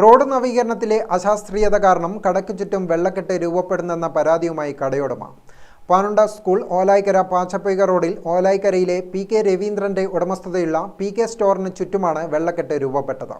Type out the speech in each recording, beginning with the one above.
Road നവീകരണത്തിലെ അശാസ്ത്രീയത കാരണം കടക്കു ചുറ്റും വെള്ളക്കെട്ട് രൂപപ്പെടുന്നെന്ന പരാതിയുമായി കടയുടമ. പാനുണ്ട സ്കൂൾ ഓലായിക്കര പാച്ചപ്പൈക റോഡിൽ ഓലായിക്കരയിലെ പി കെ രവീന്ദ്രന്റെ ഉടമസ്ഥതയുള്ള പി കെ സ്റ്റോറിന് ചുറ്റുമാണ് വെള്ളക്കെട്ട് രൂപപ്പെട്ടത്.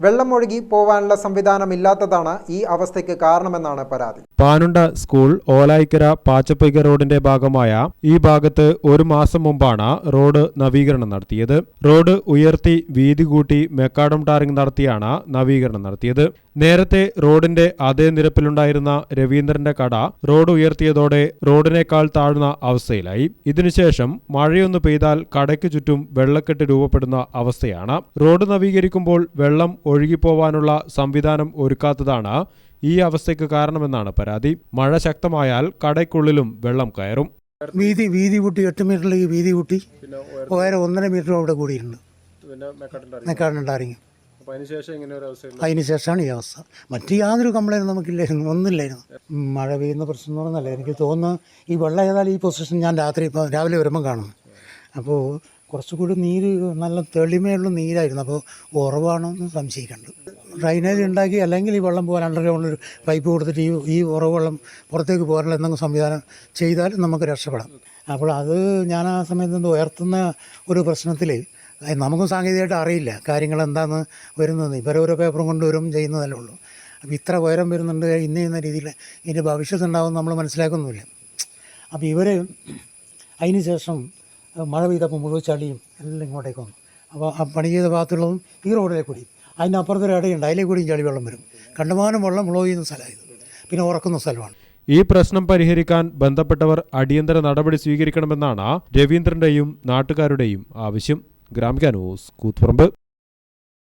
വെള്ളം ഒഴുകി പോവാനുള്ള സംവിധാനമില്ലാത്തതാണ് ഈ അവസ്ഥയ്ക്ക് കാരണമെന്നാണ് പരാതി. പാനുണ്ട സ്കൂൾ ഓലായിക്കര പാച്ചപ്പൈക റോഡിന്റെ ഭാഗമായ ഈ ഭാഗത്ത് ഒരു മാസം മുമ്പാണ് റോഡ് നവീകരണം നടത്തിയത്. റോഡ് ഉയർത്തി വീതി കൂട്ടി മെക്കാഡം ടാറിംഗ് നടത്തിയാണ് നവീകരണം നടത്തിയത്. നേരത്തെ റോഡിന്റെ അതേ നിരപ്പിലുണ്ടായിരുന്ന രവീന്ദ്രന്റെ കട റോഡ് ഉയർത്തിയതോടെ റോഡിനേക്കാൾ താഴ്ന്ന അവസ്ഥയിലായി. ഇതിനുശേഷം മഴയൊന്ന് പെയ്താൽ കടയ്ക്ക് ചുറ്റും വെള്ളക്കെട്ട് രൂപപ്പെടുന്ന അവസ്ഥയാണ്. റോഡ് നവീകരിക്കുമ്പോൾ വെള്ളം ഒഴുകിപ്പോവാനുള്ള സംവിധാനം ഒരുക്കാത്തതാണ് ഈ അവസ്ഥയ്ക്ക് കാരണമെന്നാണ് പരാതി. മഴ ശക്തമായാൽ കടയ്ക്കുള്ളിലും വെള്ളം കയറും. വീതി വീതി കൂട്ടി എട്ട് മീറ്ററിലേക്ക് വീതി കൂട്ടി ഉയരം ഒന്നര മീറ്റർ അവിടെ കൂടിയിട്ടുണ്ട്. അതിനുശേഷമാണ് ഈ അവസ്ഥ. മറ്റു യാതൊരു കംപ്ലൈന്റും നമുക്കില്ലായിരുന്നു ഒന്നുമില്ലായിരുന്നു. മഴ പെയ്യുന്ന പ്രശ്നം എന്ന് പറഞ്ഞല്ല എനിക്ക് തോന്നുന്നു ഈ വെള്ളം ഏതായാലും ഈ പൊസിഷൻ ഞാൻ രാത്രി ഇപ്പോൾ രാവിലെ വരുമ്പോൾ കാണുന്നു അപ്പോൾ കുറച്ചുകൂടി നീര് നല്ല തെളിമയുള്ള നീരായിരുന്നു. അപ്പോൾ ഉറവാണെന്ന് സംശയിക്കുന്നുണ്ട് ഡ്രൈനേജ് ഉണ്ടാക്കി അല്ലെങ്കിൽ ഈ വെള്ളം പോകാൻ അണ്ടർഗ്രൗണ്ട് ഒരു പൈപ്പ് കൊടുത്തിട്ട് ഈ ഈ ഉറവ് വെള്ളം പുറത്തേക്ക് പോകാനുള്ള എന്തെങ്കിലും സംവിധാനം ചെയ്താൽ നമുക്ക് രക്ഷപ്പെടാം. അപ്പോൾ അത് ഞാൻ ആ സമയത്ത് ഉയർത്തുന്ന ഒരു പ്രശ്നത്തിൽ നമുക്കും സാങ്കേതികമായിട്ട് അറിയില്ല കാര്യങ്ങൾ എന്താണെന്ന് വരുന്നത്. ഇവരോരോ പേപ്പറും കൊണ്ടുവരും ചെയ്യുന്നതല്ലേ ഉള്ളൂ. അപ്പോൾ ഇത്ര ഉയരം വരുന്നുണ്ട് ഇന്ന ഇന്ന രീതിയിൽ ഇതിന്റെ ഭവിഷ്യത്ത് ഉണ്ടാവും നമ്മൾ മനസ്സിലാക്കുന്നില്ല അപ്പോൾ ഇവർ അതിന് ശേഷം മഴ പെയ്തപ്പോൾ മുഴുവൻ ചളിയും എല്ലാം ഇങ്ങോട്ടേക്ക് വന്നു. അപ്പോൾ ആ പണി ചെയ്ത ഭാഗത്തുള്ളതും ഈ റോഡിലെ കൂടി. അതിനപ്പുറത്തൊരു ഇടയുണ്ട്. അതിലേക്ക് കൂടിയും ചളി വെള്ളം വരും. കണ്ടമാനം വെള്ളം മുളവ് ചെയ്യുന്ന സ്ഥലമായത്. പിന്നെ ഉറക്കുന്ന സ്ഥലമാണ്. ഈ പ്രശ്നം പരിഹരിക്കാൻ ബന്ധപ്പെട്ടവർ അടിയന്തര നടപടി സ്വീകരിക്കണമെന്നാണ് രവീന്ദ്രന്റെയും നാട്ടുകാരുടെയും ആവശ്യം. ഗ്രാമിക ന്യൂസ് കൂത്തുപറമ്പ്.